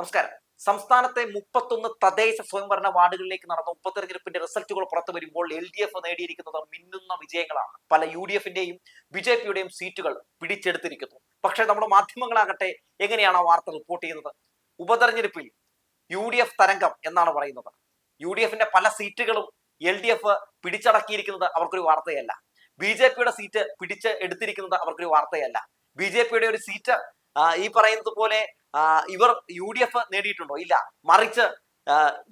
നമസ്കാരം. സംസ്ഥാനത്തെ മുപ്പത്തൊന്ന് തദ്ദേശ സ്വയംഭരണ വാർഡുകളിലേക്ക് നടന്ന ഉപതെരഞ്ഞെടുപ്പിന്റെ റിസൾട്ടുകൾ പുറത്തു വരുമ്പോൾ എൽ ഡി എഫ് നേടിയിരിക്കുന്നത് മിന്നുന്ന വിജയങ്ങളാണ്. പല യു ഡി എഫിന്റെയും ബി ജെ പിയുടെയും സീറ്റുകൾ പിടിച്ചെടുത്തിരിക്കുന്നു. പക്ഷേ നമ്മുടെ മാധ്യമങ്ങളാകട്ടെ എങ്ങനെയാണ് ആ വാർത്ത റിപ്പോർട്ട് ചെയ്യുന്നത്? ഉപതെരഞ്ഞെടുപ്പിൽ യു ഡി എഫ് തരംഗം എന്നാണ് പറയുന്നത്. യു ഡി എഫിന്റെ പല സീറ്റുകളും എൽ ഡി എഫ് പിടിച്ചടക്കിയിരിക്കുന്നത് അവർക്കൊരു വാർത്തയല്ല. ബി ജെ പിയുടെ സീറ്റ് പിടിച്ച് എടുത്തിരിക്കുന്നത് അവർക്കൊരു വാർത്തയല്ല. ബി ജെ പിയുടെ ഒരു സീറ്റ് ഈ പറയുന്നത് പോലെ ഇവർ യു ഡി എഫ് നേടിയിട്ടുണ്ടോ? ഇല്ല. മറിച്ച്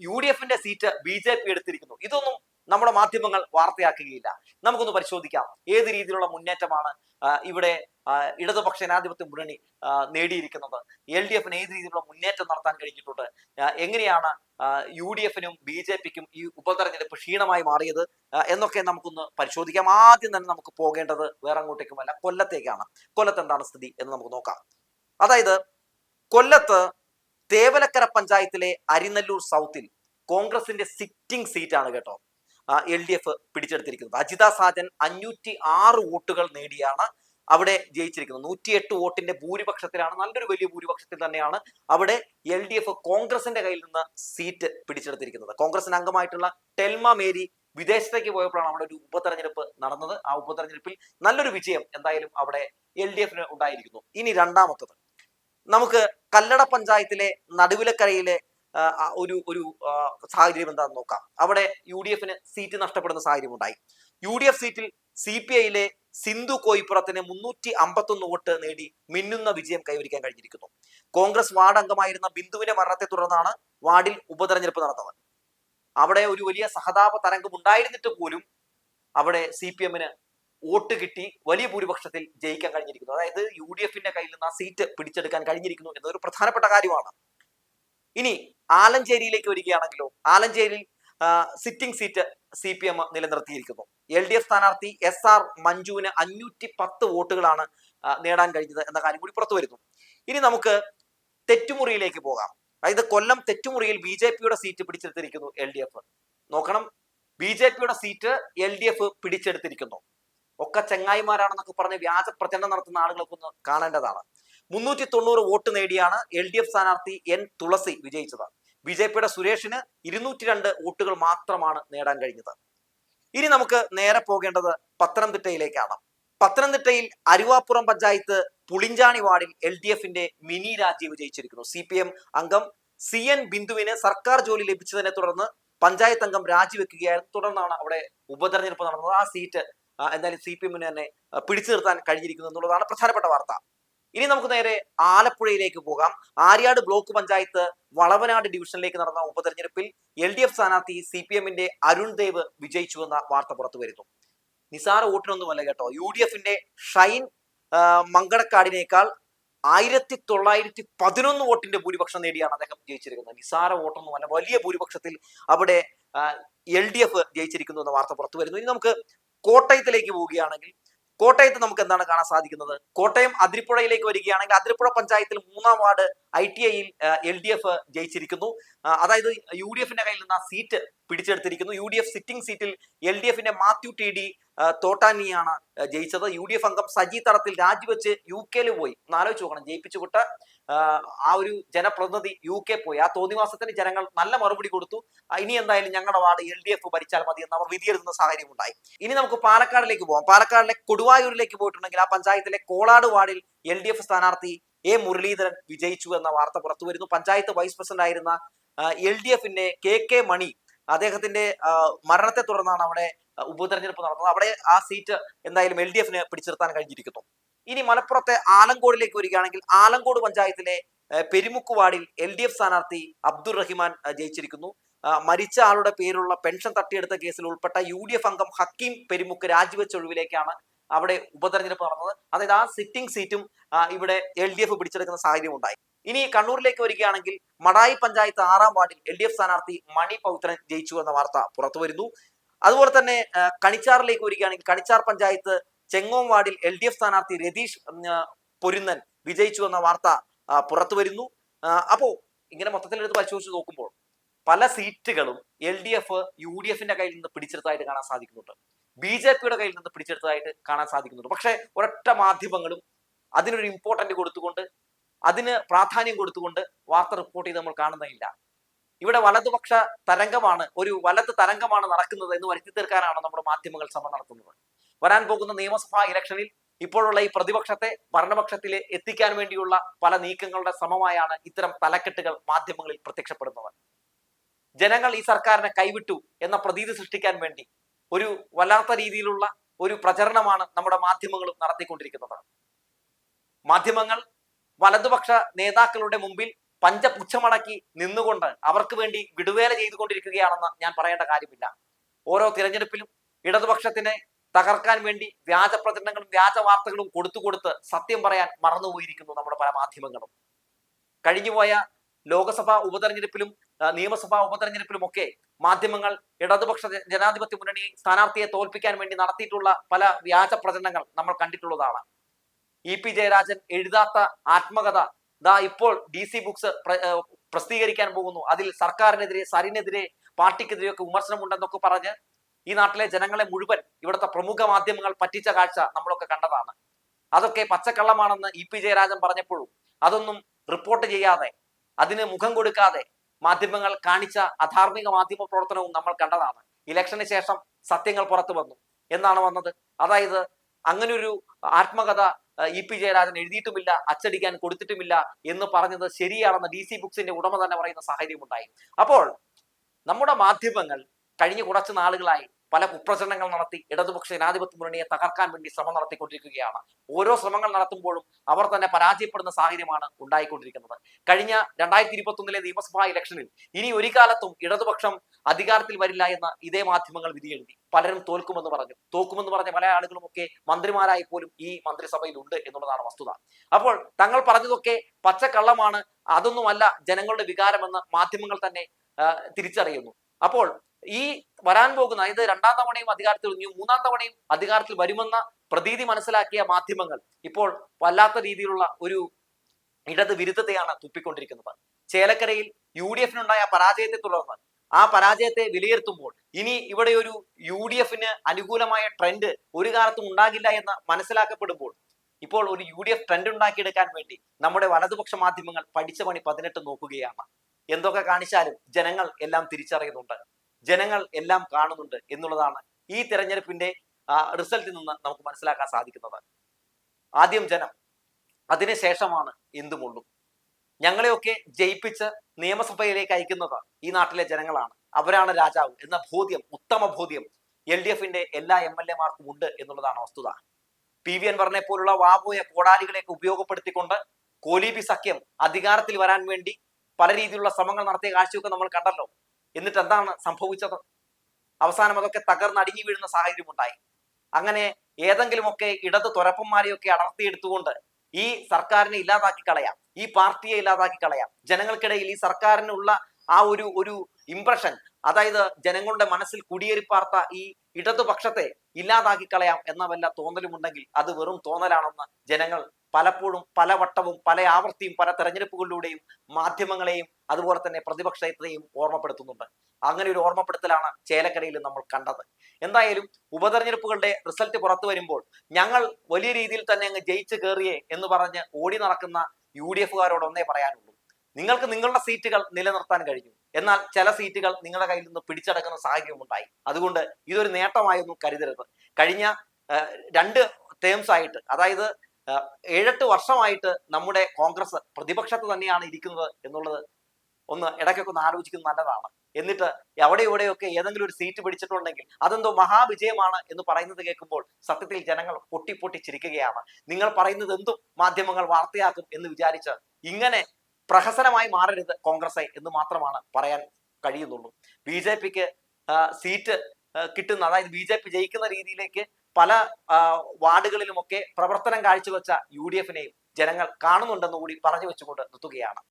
യു ഡി എഫിന്റെ സീറ്റ് ബി ജെ പി എടുത്തിരിക്കുന്നു. ഇതൊന്നും നമ്മുടെ മാധ്യമങ്ങൾ വാർത്തയാക്കുകയില്ല. നമുക്കൊന്ന് പരിശോധിക്കാം. ഏത് രീതിയിലുള്ള മുന്നേറ്റമാണ് ഇവിടെ ഇടതുപക്ഷ ജനാധിപത്യ മുന്നണി നേടിയിരിക്കുന്നത്? എൽ ഡി എഫിന് ഏത് രീതിയിലുള്ള മുന്നേറ്റം നടത്താൻ കഴിഞ്ഞിട്ടുണ്ട്? എങ്ങനെയാണ് യു ഡി എഫിനും ബി ജെ പിക്കും ഈ ഉപതെരഞ്ഞെടുപ്പ് ക്ഷീണമായി മാറിയത് എന്നൊക്കെ നമുക്കൊന്ന് പരിശോധിക്കാം. ആദ്യം തന്നെ നമുക്ക് പോകേണ്ടത് വേറെ അങ്ങോട്ടേക്കുമല്ല കൊല്ലത്തേക്കാണ്. കൊല്ലത്ത് എന്താണ് സ്ഥിതി എന്ന് നമുക്ക് നോക്കാം. അതായത് കൊല്ലത്ത് തേവലക്കര പഞ്ചായത്തിലെ അരിനല്ലൂർ സൗത്തിൽ കോൺഗ്രസിന്റെ സിറ്റിംഗ് സീറ്റാണ് കേട്ടോ. എൽ ഡി എഫ് പിടിച്ചെടുത്തിരിക്കുന്നത്. അജിത സാജൻ അഞ്ഞൂറ്റി ആറ് വോട്ടുകൾ നേടിയാണ് അവിടെ ജയിച്ചിരിക്കുന്നത്. നൂറ്റിയെട്ട് വോട്ടിന്റെ ഭൂരിപക്ഷത്തിലാണ് നല്ലൊരു വലിയ ഭൂരിപക്ഷത്തിൽ തന്നെയാണ് അവിടെ എൽ ഡി എഫ് കോൺഗ്രസിന്റെ കയ്യിൽ നിന്ന് സീറ്റ് പിടിച്ചെടുത്തിരിക്കുന്നത്. കോൺഗ്രസിന് അംഗമായിട്ടുള്ള ടെൽമ മേരി വിദേശത്തേക്ക് പോയപ്പോഴാണ് അവിടെ ഒരു ഉപതെരഞ്ഞെടുപ്പ് നടന്നത്. ആ ഉപതെരഞ്ഞെടുപ്പിൽ നല്ലൊരു വിജയം എന്തായാലും അവിടെ എൽ ഡി എഫിന് ഉണ്ടായിരിക്കുന്നു. ഇനി രണ്ടാമത്തത്. നമുക്ക് കല്ലട പഞ്ചായത്തിലെ നടുവിലക്കരയിലെ ഒരു ഒരു സാഹചര്യം എന്താണെന്ന് നോക്കാം. അവിടെ യു ഡി എഫിന് സീറ്റ് നഷ്ടപ്പെടുന്ന സാഹചര്യം ഉണ്ടായി യു ഡി എഫ് സീറ്റിൽ സി പി ഐയിലെ സിന്ധു കോയിപ്പുറത്തിന് മുന്നൂറ്റി അമ്പത്തൊന്ന് വോട്ട് നേടി മിന്നുന്ന വിജയം കൈവരിക്കാൻ കഴിഞ്ഞിരിക്കുന്നു. കോൺഗ്രസ് വാർഡ് അംഗമായിരുന്ന ബിന്ദുവിന്റെ മരണത്തെ തുടർന്നാണ് വാർഡിൽ ഉപതെരഞ്ഞെടുപ്പ് നടന്നത്. അവിടെ ഒരു വലിയ സഹതാപ തരംഗം ഉണ്ടായിരുന്നിട്ട് പോലും അവിടെ സി പി എമ്മിന് വോട്ട് കിട്ടി വലിയ ഭൂരിപക്ഷത്തിൽ ജയിക്കാൻ കഴിഞ്ഞിരിക്കുന്നു. അതായത് യു ഡി എഫിന്റെ കയ്യിൽ നിന്ന് ആ സീറ്റ് പിടിച്ചെടുക്കാൻ കഴിഞ്ഞിരിക്കുന്നു എന്നതൊരു പ്രധാനപ്പെട്ട കാര്യമാണ്. ഇനി ആലഞ്ചേരിയിലേക്ക് വരികയാണെങ്കിലോ ആലഞ്ചേരിയിൽ sitting seat C P M നിലനിർത്തിയിരിക്കുന്നു. L D F സ്ഥാനാർത്ഥി എസ് ആർ മഞ്ജുവിന് അഞ്ഞൂറ്റി പത്ത് വോട്ടുകളാണ് നേടാൻ കഴിഞ്ഞത് എന്ന കാര്യം കൂടി പുറത്തു വരുന്നു. ഇനി നമുക്ക് തെറ്റുമുറിയിലേക്ക് പോകാം. അതായത് കൊല്ലം തെറ്റുമുറിയിൽ ബി ജെ പിയുടെ സീറ്റ് പിടിച്ചെടുത്തിരിക്കുന്നു എൽ ഡി എഫ്. നോക്കണം. ബി ജെ പിയുടെ സീറ്റ് എൽ ഡി എഫ് പിടിച്ചെടുത്തിരിക്കുന്നു. ഒക്കെ ചെങ്ങായിമാരാണെന്നൊക്കെ പറഞ്ഞ് വ്യാജ പ്രചരണം നടത്തുന്ന ആളുകളൊക്കെ ഒന്ന് കാണേണ്ടതാണ്. മുന്നൂറ്റി തൊണ്ണൂറ് വോട്ട് നേടിയാണ് എൽ ഡി എഫ് സ്ഥാനാർത്ഥി എൻ തുളസി വിജയിച്ചത്. ബി ജെ പിയുടെ സുരേഷിന് ഇരുന്നൂറ്റി രണ്ട് വോട്ടുകൾ മാത്രമാണ് നേടാൻ കഴിഞ്ഞത്. ഇനി നമുക്ക് നേരെ പോകേണ്ടത് പത്തനംതിട്ടയിലേക്കാണ്. പത്തനംതിട്ടയിൽ അരുവാപ്പുറം പഞ്ചായത്ത് പുളിഞ്ചാണി വാർഡിൽ എൽ ഡി എഫിന്റെ മിനി രാജി വിജയിച്ചിരിക്കുന്നു. സി പി എം അംഗം സി എൻ ബിന്ദുവിന് സർക്കാർ ജോലി ലഭിച്ചതിനെ തുടർന്ന് പഞ്ചായത്ത് അംഗം രാജിവെക്കുകയായിരുന്നു തുടർന്നാണ് അവിടെ ഉപതെരഞ്ഞെടുപ്പ് നടന്നത്. ആ സീറ്റ് എന്തായാലും സി പി എമ്മിന് തന്നെ പിടിച്ചു നിർത്താൻ കഴിഞ്ഞിരിക്കുന്നു എന്നുള്ളതാണ് പ്രധാനപ്പെട്ട വാർത്ത. ഇനി നമുക്ക് നേരെ ആലപ്പുഴയിലേക്ക് പോകാം. ആര്യാട് ബ്ലോക്ക് പഞ്ചായത്ത് വളവനാട് ഡിവിഷനിലേക്ക് നടന്ന ഉപതെരഞ്ഞെടുപ്പിൽ എൽ ഡി എഫ് സ്ഥാനാർത്ഥി സി പി എമ്മിന്റെ അരുൺ ദേവ് വിജയിച്ചു എന്ന വാർത്ത പുറത്തു വരുന്നു. നിസാര വോട്ടിനൊന്നുമല്ല കേട്ടോ. യു ഡി എഫിന്റെ ഷൈൻ മങ്കടക്കാടിനേക്കാൾ ആയിരത്തി തൊള്ളായിരത്തി പതിനൊന്ന് വോട്ടിന്റെ ഭൂരിപക്ഷം നേടിയാണ് അദ്ദേഹം ജയിച്ചിരിക്കുന്നത്. നിസാര വോട്ടൊന്നുമല്ല വലിയ ഭൂരിപക്ഷത്തിൽ അവിടെ എൽ ഡി എഫ് ജയിച്ചിരിക്കുന്നു എന്ന വാർത്ത പുറത്തു വരുന്നു. ഇനി നമുക്ക് കോട്ടയത്തിലേക്ക് പോവുകയാണെങ്കിൽ കോട്ടയത്ത് നമുക്ക് എന്താണ് കാണാൻ സാധിക്കുന്നത്? കോട്ടയം അതിരിപ്പുഴയിലേക്ക് വരികയാണെങ്കിൽ അതിരിപ്പുഴ പഞ്ചായത്തിൽ മൂന്നാം വാർഡ് ഐ ടി ഐയിൽ എൽ ഡി എഫ് ജയിച്ചിരിക്കുന്നു. അതായത് യു ഡി എഫിന്റെ കയ്യിൽ നിന്ന് ആ സീറ്റ് പിടിച്ചെടുത്തിരിക്കുന്നു. യു ഡി എഫ് സിറ്റിംഗ് സീറ്റിൽ എൽ ഡി എഫിന്റെ മാത്യു ടി ഡി തോട്ടാനിയാണ് ജയിച്ചത്. യു ഡി എഫ് അംഗം സജി തടത്തിൽ രാജിവെച്ച് യു കെയിൽ പോയി. ഒന്നാലോചിച്ച് നോക്കണം. ജയിപ്പിച്ചു വിട്ട ആ, ആ ഒരു ജനപ്രതിനിധി യു കെ പോയി. ആ തോന്നിവാസത്തിന് ജനങ്ങൾ നല്ല മറുപടി കൊടുത്തു. ഇനി എന്തായാലും ഞങ്ങളുടെ വാർഡ് എൽ ഡി എഫ് ഭരിച്ചാൽ മതി എന്ന് അവർ വിധിയെഴുതുന്ന സാഹചര്യം ഉണ്ടായി ഇനി നമുക്ക് പാലക്കാടിലേക്ക് പോകാം പാലക്കാടിലെ കൊടുവായൂരിലേക്ക് പോയിട്ടുണ്ടെങ്കിൽ ആ പഞ്ചായത്തിലെ കോളാട് വാർഡിൽ എൽ ഡി എഫ് സ്ഥാനാർത്ഥി എ മുരളീധരൻ വിജയിച്ചു എന്ന വാർത്ത പുറത്തു വരുന്നു പഞ്ചായത്ത് വൈസ് പ്രസിഡന്റ് ആയിരുന്ന എൽ ഡി എഫിന്റെ കെ കെ മണി അദ്ദേഹത്തിന്റെ മരണത്തെ തുടർന്നാണ് അവിടെ ഉപതെരഞ്ഞെടുപ്പ് നടന്നത്. അവിടെ ആ സീറ്റ് എന്തായാലും എൽ ഡി എഫിന് പിടിച്ചെടുത്താൻ കഴിഞ്ഞിരിക്കുന്നു. ഇനി മലപ്പുറത്തെ ആലങ്കോടിലേക്ക് വരികയാണെങ്കിൽ ആലങ്കോട് പഞ്ചായത്തിലെ ആ, പെരുമുക്ക് വാർഡിൽ എൽ ഡി എഫ് സ്ഥാനാർത്ഥി അബ്ദുൾ റഹിമാൻ ജയിച്ചിരിക്കുന്നു. മരിച്ച ആളുടെ പേരുള്ള പെൻഷൻ തട്ടിയെടുത്ത കേസിൽ ഉൾപ്പെട്ട യു ഡി എഫ് അംഗം ഹക്കീം പെരുമുക്ക് രാജിവെച്ച ഒഴിവിലേക്കാണ് അവിടെ ഉപതെരഞ്ഞെടുപ്പ് നടന്നത്. അതായത് ആ സിറ്റിംഗ് സീറ്റും ഇവിടെ എൽ ഡി എഫ് പിടിച്ചെടുക്കുന്ന സാഹചര്യം ഉണ്ടായി. ഇനി കണ്ണൂരിലേക്ക് വരികയാണെങ്കിൽ മടായി പഞ്ചായത്ത് ആറാം വാർഡിൽ എൽ ഡി എഫ് സ്ഥാനാർത്ഥി മണി പൗത്രൻ ജയിച്ചു എന്ന വാർത്ത പുറത്തു വരുന്നു. അതുപോലെ തന്നെ കണിച്ചാറിലേക്ക് വരികയാണെങ്കിൽ കണിച്ചാർ പഞ്ചായത്ത് ചെങ്ങോം വാർഡിൽ എൽ ഡി എഫ് സ്ഥാനാർത്ഥി രതീഷ് പൊരുന്നൻ വിജയിച്ചു എന്ന വാർത്ത പുറത്തു വരുന്നു. അപ്പോ ഇങ്ങനെ മൊത്തത്തിലെടുത്ത് പരിശോധിച്ച് നോക്കുമ്പോൾ പല സീറ്റുകളും L D F U D എഫിന്റെ കയ്യിൽ നിന്ന് പിടിച്ചെടുത്തായിട്ട് കാണാൻ സാധിക്കുന്നുണ്ട്. ബി ജെ പിയുടെ കയ്യിൽ നിന്ന് പിടിച്ചെടുത്തതായിട്ട് കാണാൻ സാധിക്കുന്നുണ്ട്. പക്ഷേ ഒരൊറ്റ മാധ്യമങ്ങളും അതിനൊരു ഇമ്പോർട്ടന്റ് കൊടുത്തുകൊണ്ട് അതിന് പ്രാധാന്യം കൊടുത്തുകൊണ്ട് വാർത്ത റിപ്പോർട്ട് ചെയ്ത് നമ്മൾ കാണുന്നില്ല ഇവിടെ വലതുപക്ഷ തരംഗമാണ് ഒരു വലത് തരംഗമാണ് നടക്കുന്നത് എന്ന് വരുത്തി തീർക്കാനാണ് നമ്മുടെ മാധ്യമങ്ങൾ ശ്രമം നടത്തുന്നത്. വരാൻ പോകുന്ന നിയമസഭാ ഇലക്ഷനിൽ ഇപ്പോഴുള്ള ഈ പ്രതിപക്ഷത്തെ ഭരണപക്ഷത്തിൽ എത്തിക്കാൻ വേണ്ടിയുള്ള പല നീക്കങ്ങളുടെ ശ്രമമായാണ് ഇത്തരം തലക്കെട്ടുകൾ മാധ്യമങ്ങളിൽ പ്രത്യക്ഷപ്പെടുന്നത് ജനങ്ങൾ ഈ സർക്കാരിനെ കൈവിട്ടു എന്ന പ്രതീതി സൃഷ്ടിക്കാൻ വേണ്ടി ഒരു വല്ലാത്ത രീതിയിലുള്ള ഒരു പ്രചരണമാണ് നമ്മുടെ മാധ്യമങ്ങളും നടത്തിക്കൊണ്ടിരിക്കുന്നത്. മാധ്യമങ്ങൾ വലതുപക്ഷ നേതാക്കളുടെ മുമ്പിൽ പഞ്ചപുച്ഛമടക്കി നിന്നുകൊണ്ട് അവർക്ക് വേണ്ടി വിടുവേല ചെയ്തുകൊണ്ടിരിക്കുകയാണെന്ന് ഞാൻ പറയേണ്ട കാര്യമില്ല. ഓരോ തിരഞ്ഞെടുപ്പിലും ഇടതുപക്ഷത്തിനെ തകർക്കാൻ വേണ്ടി വ്യാജ പ്രചരണങ്ങളും വ്യാജ വാർത്തകളും കൊടുത്തു കൊടുത്ത് സത്യം പറയാൻ മറന്നുപോയിരിക്കുന്നു നമ്മുടെ പല മാധ്യമങ്ങളും. കഴിഞ്ഞുപോയ ലോക്സഭാ ഉപതെരഞ്ഞെടുപ്പിലും നിയമസഭാ ഉപതെരഞ്ഞെടുപ്പിലും ഒക്കെ മാധ്യമങ്ങൾ ഇടതുപക്ഷ ജനാധിപത്യ മുന്നണി സ്ഥാനാർത്ഥിയെ തോൽപ്പിക്കാൻ വേണ്ടി നടത്തിയിട്ടുള്ള പല വ്യാജ പ്രചരണങ്ങൾ നമ്മൾ കണ്ടിട്ടുള്ളതാണ്. ഇ പി ജയരാജൻ എഴുതാത്ത ആത്മകഥ ദാ ഇപ്പോൾ ഡി സി ബുക്സ് പ്രസിദ്ധീകരിക്കാൻ പോകുന്നു. അതിൽ സർക്കാരിനെതിരെ സരിനെതിരെ പാർട്ടിക്കെതിരെയൊക്കെ വിമർശനമുണ്ടെന്നൊക്കെ പറഞ്ഞ് ഈ നാട്ടിലെ ജനങ്ങളെ മുഴുവൻ ഇവിടുത്തെ പ്രമുഖ മാധ്യമങ്ങൾ പറ്റിച്ച കാഴ്ച നമ്മളൊക്കെ കണ്ടതാണ്. അതൊക്കെ പച്ചക്കള്ളമാണെന്ന് ഇ പി ജയരാജൻ പറഞ്ഞപ്പോഴും അതൊന്നും റിപ്പോർട്ട് ചെയ്യാതെ അതിന് മുഖം കൊടുക്കാതെ മാധ്യമങ്ങൾ കാണിച്ച അധാർമിക മാധ്യമ പ്രവർത്തനവും നമ്മൾ കണ്ടതാണ്. ഇലക്ഷന് ശേഷം സത്യങ്ങൾ പുറത്തു വന്നു. എന്നാണ് വന്നത്? അതായത് അങ്ങനെ ഒരു ആത്മകഥ ഇ പി ജയരാജൻ എഴുതിയിട്ടുമില്ല അച്ചടിക്കാൻ കൊടുത്തിട്ടുമില്ല എന്ന് പറഞ്ഞത് ശരിയാണെന്ന് ഡി സി ബുക്സിന്റെ ഉടമ തന്നെ പറയുന്ന സാഹചര്യം ഉണ്ടായി അപ്പോൾ നമ്മുടെ മാധ്യമങ്ങൾ കഴിഞ്ഞ കുറച്ച് നാളുകളായി പല കുപ്രചരണങ്ങൾ നടത്തി ഇടതുപക്ഷ ജനാധിപത്യ മുന്നണിയെ തകർക്കാൻ വേണ്ടി ശ്രമം നടത്തിക്കൊണ്ടിരിക്കുകയാണ്. ഓരോ ശ്രമങ്ങൾ നടത്തുമ്പോഴും അവർ തന്നെ പരാജയപ്പെടുന്ന സാഹചര്യമാണ് ഉണ്ടായിക്കൊണ്ടിരിക്കുന്നത്. കഴിഞ്ഞ രണ്ടായിരത്തി ഇരുപത്തി ഒന്നിലെ നിയമസഭാ ഇലക്ഷനിൽ ഇനി ഒരു കാലത്തും ഇടതുപക്ഷം അധികാരത്തിൽ വരില്ല എന്ന് ഇതേ മാധ്യമങ്ങൾ വിധിയെഴുതി. പലരും തോൽക്കുമെന്ന് പറഞ്ഞു. തോക്കുമെന്ന് പറഞ്ഞ പല ആളുകളും ഒക്കെ മന്ത്രിമാരായി പോലും ഈ മന്ത്രിസഭയിൽ ഉണ്ട് എന്നുള്ളതാണ് വസ്തുത. അപ്പോൾ തങ്ങൾ പറഞ്ഞതൊക്കെ പച്ചക്കള്ളമാണ് അതൊന്നുമല്ല ജനങ്ങളുടെ വികാരമെന്ന് മാധ്യമങ്ങൾ തന്നെ തിരിച്ചറിയുന്നു. അപ്പോൾ ഈ വരാൻ പോകുന്ന ഇത് രണ്ടാം തവണയും അധികാരത്തിൽ ഒഴിഞ്ഞു മൂന്നാം തവണയും അധികാരത്തിൽ വരുമെന്ന പ്രതീതി മനസ്സിലാക്കിയ മാധ്യമങ്ങൾ ഇപ്പോൾ വല്ലാത്ത രീതിയിലുള്ള ഒരു ഇടത് വിരുദ്ധതയാണ് തുപ്പിക്കൊണ്ടിരിക്കുന്നത്. ചേലക്കരയിൽ യു ഡി എഫിനുണ്ടായ പരാജയത്തെ തുടർന്ന് ആ പരാജയത്തെ വിലയിരുത്തുമ്പോൾ ഇനി ഇവിടെ ഒരു യു ഡി എഫിന് അനുകൂലമായ ട്രെൻഡ് ഒരു കാലത്തും ഉണ്ടാകില്ല എന്ന് മനസ്സിലാക്കപ്പെടുമ്പോൾ ഇപ്പോൾ ഒരു യു ഡി എഫ് ട്രെൻഡ് ഉണ്ടാക്കിയെടുക്കാൻ വേണ്ടി നമ്മുടെ വലതുപക്ഷ മാധ്യമങ്ങൾ പഠിച്ച പണി പതിനെട്ട് നോക്കുകയാണ്. എന്തൊക്കെ കാണിച്ചാലും ജനങ്ങൾ എല്ലാം തിരിച്ചറിയുന്നുണ്ട്. ജനങ്ങൾ എല്ലാം കാണുന്നുണ്ട് എന്നുള്ളതാണ് ഈ തെരഞ്ഞെടുപ്പിന്റെ റിസൾട്ടിൽ നിന്ന് നമുക്ക് മനസ്സിലാക്കാൻ സാധിക്കുന്നത്. ആദ്യം ജനം അതിനുശേഷമാണ് എന്തുമുള്ളു. ഞങ്ങളെയൊക്കെ ജയിപ്പിച്ച് നിയമസഭയിലേക്ക് അയക്കുന്നത് ഈ നാട്ടിലെ ജനങ്ങളാണ്. അവരാണ് രാജാവ് എന്ന ബോധ്യം ഉത്തമ ബോധ്യം എൽ ഡി എഫിന്റെ എല്ലാ എം എൽ എമാർക്കും ഉണ്ട് എന്നുള്ളതാണ് വസ്തുത. പി വി അൻവറിനെ പോലുള്ള വാപോയ കോടാലികളെയൊക്കെ ഉപയോഗപ്പെടുത്തിക്കൊണ്ട് കോലീബി സഖ്യം അധികാരത്തിൽ വരാൻ വേണ്ടി പല രീതിയിലുള്ള ശ്രമങ്ങൾ നടത്തിയ കാഴ്ചയൊക്കെ നമ്മൾ കണ്ടല്ലോ. എന്നിട്ട് എന്താണ് സംഭവിച്ചത്? അവസാനം അതൊക്കെ തകർന്ന് അടിഞ്ഞു വീഴുന്ന സാഹചര്യം ഉണ്ടായി അങ്ങനെ ഏതെങ്കിലുമൊക്കെ ഇടത് തുരപ്പന്മാരെയൊക്കെ അടർത്തിയെടുത്തുകൊണ്ട് ഈ സർക്കാരിനെ ഇല്ലാതാക്കി കളയാം. ഈ പാർട്ടിയെ ഇല്ലാതാക്കി കളയാം. ജനങ്ങൾക്കിടയിൽ ഈ സർക്കാരിനുള്ള ആ ഒരു ഒരു ഇംപ്രഷൻ അതായത് ജനങ്ങളുടെ മനസ്സിൽ കുടിയേറിപ്പാർത്ത ഈ ഇടതുപക്ഷത്തെ ഇല്ലാതാക്കി കളയാം എന്ന വല്ല തോന്നലുമുണ്ടെങ്കിൽ അത് വെറും തോന്നലാണെന്ന് ജനങ്ങൾ പലപ്പോഴും പലവട്ടവും പല ആവർത്തിയും പല തെരഞ്ഞെടുപ്പുകളിലൂടെയും മാധ്യമങ്ങളെയും അതുപോലെ തന്നെ പ്രതിപക്ഷത്തെയും ഓർമ്മപ്പെടുത്തുന്നുണ്ട്. അങ്ങനെ ഒരു ഓർമ്മപ്പെടുത്തലാണ് ചേലക്കരയിൽ നമ്മൾ കണ്ടത്. എന്തായാലും ഉപതെരഞ്ഞെടുപ്പുകളുടെ റിസൾട്ട് പുറത്തു വരുമ്പോൾ ഞങ്ങൾ വലിയ രീതിയിൽ തന്നെ അങ്ങ് ജയിച്ചു കയറിയേ എന്ന് പറഞ്ഞ് ഓടി നടക്കുന്ന യു ഡി എഫുകാരോട് ഒന്നേ പറയാനുള്ളൂ. നിങ്ങൾക്ക് നിങ്ങളുടെ സീറ്റുകൾ നിലനിർത്താൻ കഴിഞ്ഞു. എന്നാൽ ചില സീറ്റുകൾ നിങ്ങളുടെ കയ്യിൽ നിന്ന് പിടിച്ചടക്കുന്ന സാഹചര്യം ഉണ്ടായി. അതുകൊണ്ട് ഇതൊരു നേട്ടമായൊന്നും കരുതരുത്. കഴിഞ്ഞ രണ്ട് ടേംസ് ആയിട്ട് അതായത് ഏഴെട്ട് വർഷമായിട്ട് നമ്മുടെ കോൺഗ്രസ് പ്രതിപക്ഷത്ത് തന്നെയാണ് ഇരിക്കുന്നത് എന്നുള്ളത് ഒന്ന് ഇടയ്ക്കൊക്കെ ഒന്ന് ആലോചിക്കുന്നത് നല്ലതാണ്. എന്നിട്ട് എവിടെ ഇവിടെയൊക്കെ ഏതെങ്കിലും ഒരു സീറ്റ് പിടിച്ചിട്ടുണ്ടെങ്കിൽ അതെന്തോ മഹാവിജയമാണ് എന്ന് പറയുന്നത് കേൾക്കുമ്പോൾ സത്യത്തിൽ ജനങ്ങൾ പൊട്ടി പൊട്ടിച്ചിരിക്കുകയാണ് നിങ്ങൾ പറയുന്നത് എന്തും മാധ്യമങ്ങൾ വാർത്തയാക്കും എന്ന് വിചാരിച്ച് ഇങ്ങനെ പ്രഹസനമായി മാറരുത് കോൺഗ്രസ് എന്ന് മാത്രമാണ് പറയാൻ കഴിയുന്നുള്ളൂ. ബി ജെ പിക്ക് സീറ്റ് കിട്ടുന്ന അതായത് ബി ജെ പി ജയിക്കുന്ന രീതിയിലേക്ക് പല വാർഡുകളിലുമൊക്കെ പ്രവർത്തനം കാഴ്ചവെച്ച യു ഡി എഫിനെയും ജനങ്ങൾ കാണുന്നുണ്ടെന്ന് കൂടി പറഞ്ഞു വെച്ചുകൊണ്ട് നിർത്തുകയാണ്.